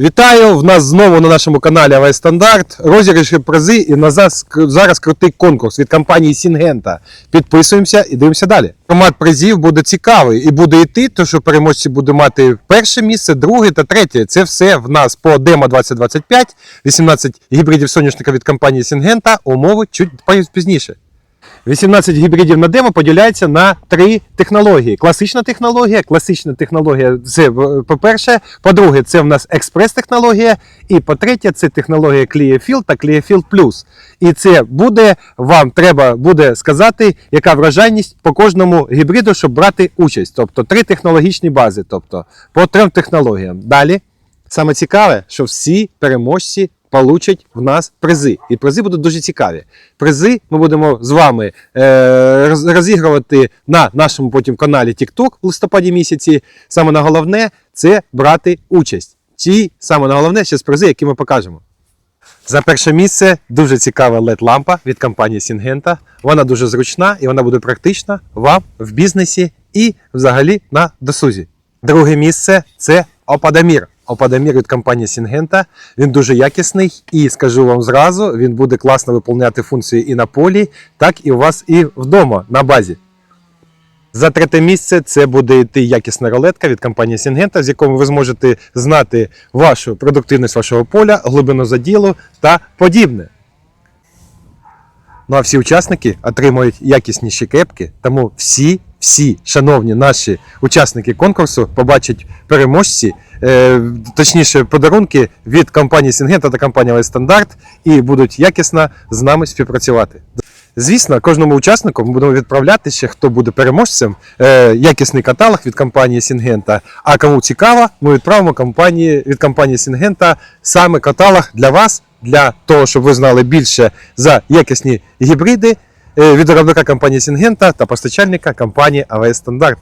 Вітаю! В нас знову на нашому каналі АВ Стандарт. Розіграші призи і на зараз, зараз крутий конкурс від компанії Сінгента. Підписуємося і дивимося далі. Формат призів буде цікавий і буде йти, то що переможці буде мати перше місце, друге та третє. Це все в нас по демо 2025, 18 гібридів соняшника від компанії Сінгента. Умови чуть пізніше. 18 гібридів на демо поділяється на три технології: класична технологія, класична технологія це по-перше. По-друге, це в нас експрес-технологія. І по-третє, це технологія Clearfield та Clearfield Plus. І це буде вам треба буде сказати, яка вражайність по кожному гібриду, щоб брати участь. Тобто три технологічні бази, тобто по трьом технологіям. Далі Саме цікаве, що всі переможці получать в нас призи. І призи будуть дуже цікаві. Призи ми будемо з вами е, розігрувати на нашому потім каналі TikTok в листопаді місяці. Саме на головне це брати участь. Ті саме на головне ще з призи, які ми покажемо. За перше місце дуже цікава LED-лампа від компанії Сінгента. Вона дуже зручна і вона буде практична вам в бізнесі і взагалі на досузі. Друге місце це Опадамір. Опадамір від компанії Сінгента. Він дуже якісний і скажу вам зразу, він буде класно виконувати функції і на полі, так і у вас і вдома на базі. За третє місце це буде йти якісна рулетка від компанії Сінгента, з якою ви зможете знати вашу продуктивність вашого поля, глибину заділу та подібне. Ну а всі учасники отримують якісніші кепки, тому всі, всі, шановні наші учасники конкурсу, побачать переможці, е, точніше, подарунки від компанії Сінгента та компанії «Лайф Стандарт і будуть якісно з нами співпрацювати. Звісно, кожному учаснику ми будемо відправляти ще, хто буде переможцем, е, якісний каталог від компанії Сінгента. А кому цікаво, ми відправимо компанії, від компанії Сінгента саме каталог для вас, для того, щоб ви знали більше за якісні гібриди від виробника компанії Сінгента та постачальника компанії АВС Стандарт.